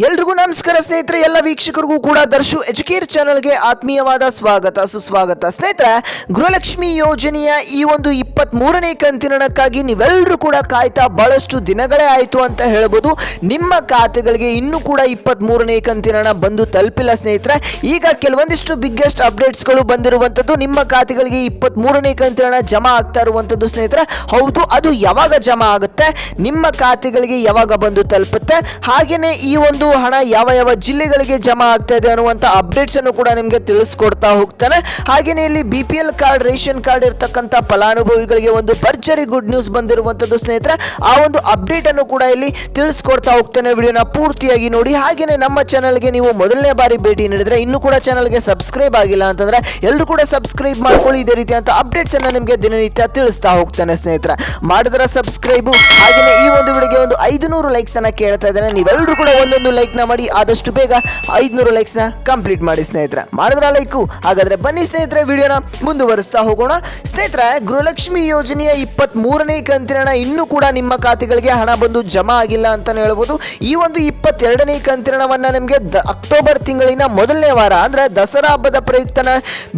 ಎಲ್ರಿಗೂ ನಮಸ್ಕಾರ ಸ್ನೇಹಿತರೆ, ಎಲ್ಲ ವೀಕ್ಷಕರಿಗೂ ಕೂಡ ದರ್ಶು ಎಜುಕೇರ್ ಚಾನಲ್ಗೆ ಆತ್ಮೀಯವಾದ ಸ್ವಾಗತ, ಸುಸ್ವಾಗತ. ಸ್ನೇಹಿತರೆ, ಗೃಹಲಕ್ಷ್ಮಿ ಯೋಜನೆಯ ಈ ಒಂದು ಇಪ್ಪತ್ತ್ ಮೂರನೇ ಕಂತಿನಕ್ಕಾಗಿ ನೀವೆಲ್ಲರೂ ಕೂಡ ಕಾಯ್ತಾ ಬಹಳಷ್ಟು ದಿನಗಳೇ ಆಯಿತು ಅಂತ ಹೇಳ್ಬೋದು. ನಿಮ್ಮ ಖಾತೆಗಳಿಗೆ ಇನ್ನೂ ಕೂಡ ಇಪ್ಪತ್ತ್ ಮೂರನೇ ಕಂತಿನ ಬಂದು ತಲುಪಿಲ್ಲ ಸ್ನೇಹಿತರೆ. ಈಗ ಕೆಲವೊಂದಿಷ್ಟು ಬಿಗ್ಗೆಸ್ಟ್ ಅಪ್ಡೇಟ್ಸ್ಗಳು ಬಂದಿರುವಂಥದ್ದು ನಿಮ್ಮ ಖಾತೆಗಳಿಗೆ ಇಪ್ಪತ್ತ್ ಮೂರನೇ ಕಂತಿನ ಜಮಾ ಆಗ್ತಾ ಇರುವಂಥದ್ದು ಸ್ನೇಹಿತರೆ. ಹೌದು, ಅದು ಯಾವಾಗ ಜಮಾ ಆಗುತ್ತೆ? ನಿಮ್ಮ ಖಾತೆಗಳಿಗೆ ಯಾವಾಗ ಬಂದು ತಲುಪುತ್ತೆ? ಹಾಗೆಯೇ ಈ ಒಂದು ಹಣ ಯಾವ ಯಾವ ಜಿಲ್ಲೆಗಳಿಗೆ ಜಮಾ ಆಗ್ತಾ ಇದೆ ಅನ್ನುವಂಥ ಅಪ್ಡೇಟ್ಸ್ ಅನ್ನು ಕೂಡ ನಿಮಗೆ ತಿಳಿಸ್ಕೊಡ್ತಾ ಹೋಗ್ತಾನೆ. ಹಾಗೆಯೇ ಇಲ್ಲಿ B P L card ration card ಇರ್ತಕ್ಕಂಥ ಫಲಾನುಭವಿಗಳಿಗೆ ಒಂದು ಭರ್ಜರಿ ಗುಡ್ ನ್ಯೂಸ್ ಬಂದಿರುವಂಥದ್ದು ಸ್ನೇಹಿತರೆ, ಆ ಒಂದು ಅಪ್ಡೇಟ್ ಅನ್ನು ಕೂಡ ಇಲ್ಲಿ ತಿಳಿಸ್ಕೊಡ್ತಾ ಹೋಗ್ತಾನೆ. ವಿಡಿಯೋನ ಪೂರ್ತಿಯಾಗಿ ನೋಡಿ. ಹಾಗೆಯೇ ನಮ್ಮ ಚಾನಲ್ಗೆ ನೀವು ಮೊದಲನೇ ಬಾರಿ ಭೇಟಿ ನೀಡಿದ್ರೆ ಇನ್ನು ಕೂಡ ಚಾನಲ್ಗೆ ಸಬ್ಸ್ಕ್ರೈಬ್ ಆಗಿಲ್ಲ ಅಂತಂದ್ರೆ ಎಲ್ಲರೂ ಕೂಡ ಸಬ್ಸ್ಕ್ರೈಬ್ ಮಾಡ್ಕೊಳ್ಳಿ. ಇದೇ ರೀತಿಯಂತ ಅಪ್ಡೇಟ್ಸ್ ಅನ್ನು ನಿಮಗೆ ದಿನನಿತ್ಯ ತಿಳಿಸ್ತಾ ಹೋಗ್ತಾನೆ ಸ್ನೇಹಿತರ. ಮಾಡಿದ್ರ ಸಬ್ಸ್ಕ್ರೈಬು ಹಾಗೆಯೇ ಈ ಒಂದು ವಿಡಿಯೋಗೆ ಒಂದು ಐದುನೂರು ಲೈಕ್ಸ್ ಅನ್ನ ಕೇಳ್ತಾ ಇದ್ದಾನೆ. ನೀವೆಲ್ಲರೂ ಕೂಡ ಒಂದೊಂದು ಲೈಕ್ನ ಮಾಡಿ ಆದಷ್ಟು ಬೇಗ ಐದುನೂರು ಲೈಕ್ಸ್ನ ಕಂಪ್ಲೀಟ್ ಮಾಡಿ ಸ್ನೇಹಿತರೆ. ಮಾಡಿದ್ರ ಲೈಕು? ಹಾಗಾದ್ರೆ ಬನ್ನಿ ಸ್ನೇಹಿತರೆ, ವಿಡಿಯೋನ ಮುಂದುವರಿಸ್ತಾ ಹೋಗೋಣ. ಸ್ನೇಹಿತರೆ, ಗೃಹಲಕ್ಷ್ಮಿ ಯೋಜನೆಯ ಇಪ್ಪತ್ತ್ ಮೂರನೇ ಕಂತಿನ ಇನ್ನೂ ಕೂಡ ನಿಮ್ಮ ಖಾತೆಗಳಿಗೆ ಹಣ ಬಂದು ಜಮಾ ಆಗಿಲ್ಲ ಅಂತಾನೆ ಹೇಳ್ಬೋದು. ಈ ಒಂದು ಇಪ್ಪತ್ತೆರಡನೇ ಕಂತಿನವನ್ನ ನಿಮಗೆ ಅಕ್ಟೋಬರ್ ತಿಂಗಳಿನ ಮೊದಲನೇ ವಾರ, ಅಂದ್ರೆ ದಸರಾ ಹಬ್ಬದ ಪ್ರಯುಕ್ತನ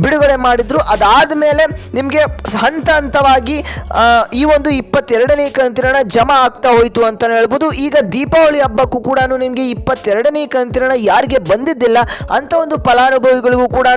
ಬಿಡುಗಡೆ ಮಾಡಿದ್ರು. ಅದಾದ ಮೇಲೆ ನಿಮಗೆ ಹಂತ ಹಂತವಾಗಿ ಈ ಒಂದು ಇಪ್ಪತ್ತೆರಡನೇ ಕಂತಿನ ಜಮಾ ಆಗ್ತಾ ಹೋಯಿತು ಅಂತಾನೆ ಹೇಳ್ಬೋದು. ಈಗ ದೀಪಾವಳಿ ಹಬ್ಬಕ್ಕೂ ಕೂಡ ನಿಮಗೆ ಇಪ್ಪತ್ತೆರಡನೇ ಕಂತಿನ ಯಾರಿಗೆ ಬಂದಿದ್ದಿಲ್ಲ, ಅಂತ ಒಂದು ಫಲಾನುಭವಿಗಳಿಗೂ ಕೂಡ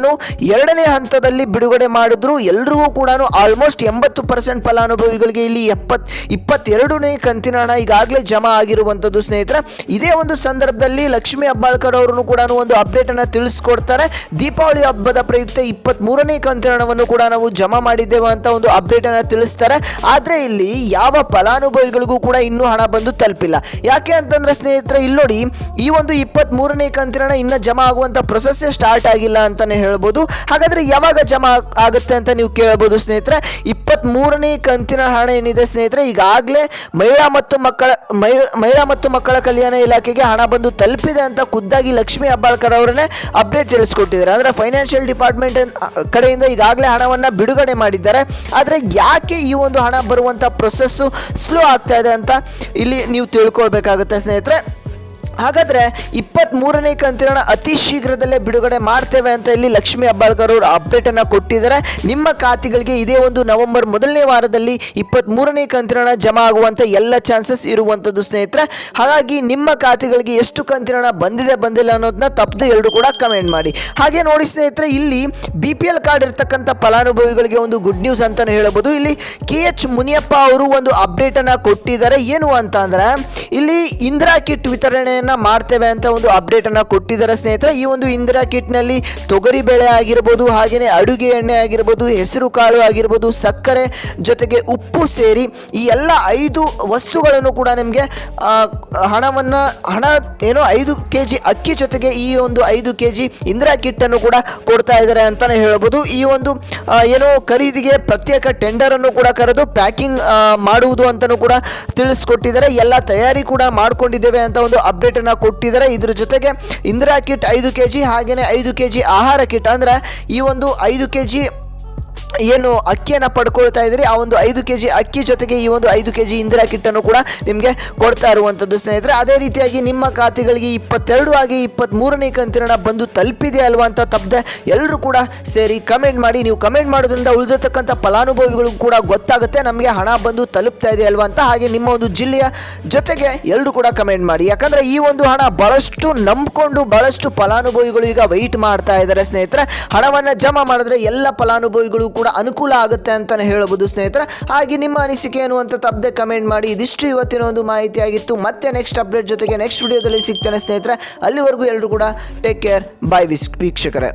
ಎರಡನೇ ಹಂತದಲ್ಲಿ ಬಿಡುಗಡೆ ಮಾಡಿದ್ರು. ಎಲ್ರಿಗೂ ಕೂಡ ಆಲ್ಮೋಸ್ಟ್ ಎಂಬತ್ತು ಪರ್ಸೆಂಟ್ ಫಲಾನುಭವಿಗಳಿಗೆ ಇಲ್ಲಿ ಎಪ್ಪತ್, ಇಪ್ಪತ್ತೆರಡನೇ ಕಂತಿನ ಹಣ ಈಗಾಗಲೇ ಜಮಾ ಆಗಿರುವಂಥದ್ದು ಸ್ನೇಹಿತರ. ಇದೇ ಒಂದು ಸಂದರ್ಭದಲ್ಲಿ ಲಕ್ಷ್ಮಿ ಅಬ್ಬಾಳ್ಕರ್ ಅವರನ್ನು ಕೂಡ ಒಂದು ಅಪ್ಡೇಟ್ ಅನ್ನು ತಿಳಿಸ್ಕೊಡ್ತಾರೆ. ದೀಪಾವಳಿ ಹಬ್ಬದ ಪ್ರಯುಕ್ತ ಇಪ್ಪತ್ತ್ ಮೂರನೇ ಕಂತಿನ ಕೂಡ ನಾವು ಜಮಾ ಮಾಡಿದ್ದೇವೆ ಅಂತ ಒಂದು ಅಪ್ಡೇಟ್ ಅನ್ನು ತಿಳಿಸ್ತಾರೆ. ಆದ್ರೆ ಇಲ್ಲಿ ಯಾವ ಫಲಾನುಭವಿಗಳಿಗೂ ಕೂಡ ಇನ್ನೂ ಹಣ ಬಂದು ತಲುಪಿಲ್ಲ. ಯಾಕೆ ಅಂತಂದ್ರೆ ಸ್ನೇಹಿತರೆ ಇಲ್ಲಿ ನೋಡಿ ಈ ಒಂದು ಇಪ್ಪತ್ತ್ ಮೂರನೇ ಕಂತಿನ ಇನ್ನ ಜಮಾ ಆಗುವಂತ ಪ್ರೊಸೆಸ್ ಸ್ಟಾರ್ಟ್ ಆಗಿಲ್ಲ ಅಂತಾನೆ ಹೇಳ್ಬೋದು. ಹಾಗಾದ್ರೆ ಯಾವಾಗ ಜಮಾ ಆಗುತ್ತೆ ಅಂತ ನೀವು ಕೇಳಬಹುದು ಸ್ನೇಹಿತರೆ. ಇಪ್ಪತ್ತ್ ಮೂರನೇ ಕಂತಿನ ಹಣ ಏನಿದೆ ಸ್ನೇಹಿತರೆ, ಈಗಾಗಲೇ ಮಹಿಳಾ ಮತ್ತು ಮಕ್ಕಳ, ಮಹಿ- ಮಹಿಳಾ ಮತ್ತು ಮಕ್ಕಳ ಕಲ್ಯಾಣ ಇಲಾಖೆಗೆ ಹಣ ಬಂದು ತಲುಪಿದೆ ಅಂತ ಖುದ್ದಾಗಿ ಲಕ್ಷ್ಮೀ ಅಬ್ಬಾಳ್ಕರ್ ಅವರನ್ನೇ ಅಪ್ಡೇಟ್ ತಿಳಿಸ್ಕೊಟ್ಟಿದ್ದಾರೆ. ಅಂದ್ರೆ ಫೈನಾನ್ಷಿಯಲ್ ಡಿಪಾರ್ಟ್ಮೆಂಟ್ ಕಡೆಯಿಂದ ಈಗಾಗಲೇ ಹಣವನ್ನ ಬಿಡುಗಡೆ ಮಾಡಿದ್ದಾರೆ. ಆದರೆ ಯಾಕೆ ಈ ಒಂದು ಹಣ ಬರುವಂತ ಪ್ರೊಸೆಸ್ಸು ಸ್ಲೋ ಆಗ್ತಾ ಇದೆ ಅಂತ ಇಲ್ಲಿ ನೀವು ತಿಳ್ಕೊಳ್ಬೇಕಾಗುತ್ತೆ ಸ್ನೇಹಿತರೆ. ಹಾಗಾದ್ರೆ ಇಪ್ಪತ್ತ್ ಮೂರನೇ ಕಂತಿನ ಅತಿ ಶೀಘ್ರದಲ್ಲೇ ಬಿಡುಗಡೆ ಮಾಡ್ತೇವೆ ಅಂತ ಇಲ್ಲಿ ಲಕ್ಷ್ಮಿ ಅಬ್ಬಾಳ್ಕರ್ ಅವರು ಅಪ್ಡೇಟ್ ಅನ್ನ ಕೊಟ್ಟಿದ್ದಾರೆ. ನಿಮ್ಮ ಖಾತೆಗಳಿಗೆ ಇದೇ ಒಂದು ನವೆಂಬರ್ ಮೊದಲನೇ ವಾರದಲ್ಲಿ ಇಪ್ಪತ್ತ್ ಮೂರನೇ ಕಂತಿನ ಜಮಾ ಆಗುವಂತ ಎಲ್ಲ ಚಾನ್ಸಸ್ ಇರುವಂತದ್ದು ಸ್ನೇಹಿತರೆ. ಹಾಗಾಗಿ ನಿಮ್ಮ ಖಾತೆಗಳಿಗೆ ಎಷ್ಟು ಕಂತಿನ ಬಂದಿದೆ, ಬಂದಿಲ್ಲ ಅನ್ನೋದನ್ನ ತಪ್ಪದೆ ಎಲ್ಲರೂ ಕೂಡ ಕಮೆಂಟ್ ಮಾಡಿ. ಹಾಗೆ ನೋಡಿ ಸ್ನೇಹಿತರೆ, ಇಲ್ಲಿ ಬಿ ಪಿ ಎಲ್ ಕಾರ್ಡ್ ಇರ್ತಕ್ಕಂಥ ಫಲಾನುಭವಿಗಳಿಗೆ ಒಂದು ಗುಡ್ ನ್ಯೂಸ್ ಅಂತಾನೆ ಹೇಳಬಹುದು ಇಲ್ಲಿ ಕೆ ಎಚ್ ಮುನಿಯಪ್ಪ ಅವರು ಒಂದು ಅಪ್ಡೇಟ್ ಅನ್ನ ಕೊಟ್ಟಿದ್ದಾರೆ. ಏನು ಅಂತ ಇಲ್ಲಿ ಇಂದಿರಾ ಕಿಟ್ ವಿತರಣೆಯನ್ನ ಮಾಡ್ತೇವೆ ಅಂತ ಒಂದು ಅಪ್ಡೇಟ್ ಅನ್ನ ಕೊಟ್ಟಿದ್ದಾರೆ ಸ್ನೇಹಿತರೆ. ಈ ಒಂದು ಇಂದಿರಾ ಕಿಟ್ನಲ್ಲಿ ತೊಗರಿ ಬೇಳೆ ಆಗಿರ್ಬೋದು ಹಾಗೆಯೇ ಅಡುಗೆ ಎಣ್ಣೆ ಆಗಿರ್ಬೋದು, ಹೆಸರು ಕಾಳು ಆಗಿರ್ಬೋದು, ಸಕ್ಕರೆ ಜೊತೆಗೆ ಉಪ್ಪು ಸೇರಿ ಈ ಎಲ್ಲ ಐದು ವಸ್ತುಗಳನ್ನು ಕೂಡ ನಿಮಗೆ ಹಣವನ್ನ, ಹಣ ಏನೋ ಐದು ಕೆ ಜಿ ಅಕ್ಕಿ ಜೊತೆಗೆ ಈ ಒಂದು ಐದು ಕೆ ಜಿ ಇಂದಿರಾ ಕಿಟ್ ಅನ್ನು ಕೂಡ ಕೊಡ್ತಾ ಇದ್ದಾರೆ ಅಂತಾನೆ ಹೇಳ್ಬೋದು. ಈ ಒಂದು ಏನೋ ಖರೀದಿಗೆ ಪ್ರತ್ಯೇಕ ಟೆಂಡರ್ ಅನ್ನು ಕೂಡ ಕರೆದು ಪ್ಯಾಕಿಂಗ್ ಮಾಡುವುದು ಅಂತಲೂ ಕೂಡ ತಿಳಿಸ್ಕೊಟ್ಟಿದ್ದಾರೆ. ಎಲ್ಲ ತಯಾರಿ ಕೂಡ ಮಾಡ್ಕೊಂಡಿದ್ದೇವೆ ಅಂತ ಒಂದು ಅಪ್ಡೇಟ್ ಅನ್ನ ಕೊಟ್ಟಿದ್ದಾರೆ. ಇದ್ರ ಜೊತೆಗೆ ಇಂದಿರಾ ಕಿಟ್ ಐದು ಕೆ ಜಿ ಹಾಗೇನೆ ಐದು ಕೆ ಜಿ ಆಹಾರ ಕಿಟ್ ಅಂದ್ರೆ ಈ ಒಂದು ಐದು ಕೆ ಜಿ ಏನು ಅಕ್ಕಿಯನ್ನು ಪಡ್ಕೊಳ್ತಾ ಇದ್ದೀರಿ, ಆ ಒಂದು ಐದು ಕೆ ಜಿ ಅಕ್ಕಿ ಜೊತೆಗೆ ಈ ಒಂದು ಐದು ಕೆ ಜಿ ಇಂದಿರಾ ಕಿಟ್ಟನ್ನು ಕೂಡ ನಿಮಗೆ ಕೊಡ್ತಾ ಇರುವಂಥದ್ದು ಸ್ನೇಹಿತರೆ. ಅದೇ ರೀತಿಯಾಗಿ ನಿಮ್ಮ ಖಾತೆಗಳಿಗೆ ಇಪ್ಪತ್ತೆರಡು ಆಗಿ ಇಪ್ಪತ್ತ್ಮೂರನೇ ಕಂತಿನ ಬಂದು ತಲುಪಿದೆ ಅಲ್ವಾ ಅಂತ ತಪ್ಪದೆ ಎಲ್ಲರೂ ಕೂಡ ಸೇರಿ ಕಮೆಂಟ್ ಮಾಡಿ. ನೀವು ಕಮೆಂಟ್ ಮಾಡೋದ್ರಿಂದ ಉಳಿದಿರ್ತಕ್ಕಂಥ ಫಲಾನುಭವಿಗಳು ಕೂಡ ಗೊತ್ತಾಗುತ್ತೆ, ನಮಗೆ ಹಣ ಬಂದು ತಲುಪ್ತಾ ಇದೆ ಅಲ್ವಾ ಅಂತ. ಹಾಗೆ ನಿಮ್ಮ ಒಂದು ಜಿಲ್ಲೆಯ ಜೊತೆಗೆ ಎಲ್ಲರೂ ಕೂಡ ಕಮೆಂಟ್ ಮಾಡಿ. ಯಾಕಂದರೆ ಈ ಒಂದು ಹಣ ಭಾಳಷ್ಟು ನಂಬಿಕೊಂಡು ಭಾಳಷ್ಟು ಫಲಾನುಭವಿಗಳು ಈಗ ವೆಯ್ಟ್ ಮಾಡ್ತಾ ಇದ್ದಾರೆ ಸ್ನೇಹಿತರೆ. ಹಣವನ್ನು ಜಮಾ ಮಾಡಿದ್ರೆ ಎಲ್ಲ ಫಲಾನುಭವಿಗಳು ಕೂಡ ಅನುಕೂಲ ಆಗುತ್ತೆ ಅಂತಲೇ ಹೇಳ್ಬೋದು ಸ್ನೇಹಿತರೆ. ಹಾಗೆ ನಿಮ್ಮ ಅನಿಸಿಕೆ ಏನು ಅಂತ ತಪ್ಪದೆ ಕಮೆಂಟ್ ಮಾಡಿ. ಇದಿಷ್ಟು ಇವತ್ತಿನ ಒಂದು ಮಾಹಿತಿ ಆಗಿತ್ತು ಮತ್ತೆ ನೆಕ್ಸ್ಟ್ ಅಪ್ಡೇಟ್ ಜೊತೆಗೆ ನೆಕ್ಸ್ಟ್ ವಿಡಿಯೋದಲ್ಲಿ ಸಿಗ್ತಾನೆ ಸ್ನೇಹಿತರೆ. ಅಲ್ಲಿವರೆಗೂ ಎಲ್ಲರೂ ಕೂಡ ಟೇಕ್ ಕೇರ್ ವಿಸ್ ವೀಕ್ಷಕರೇ.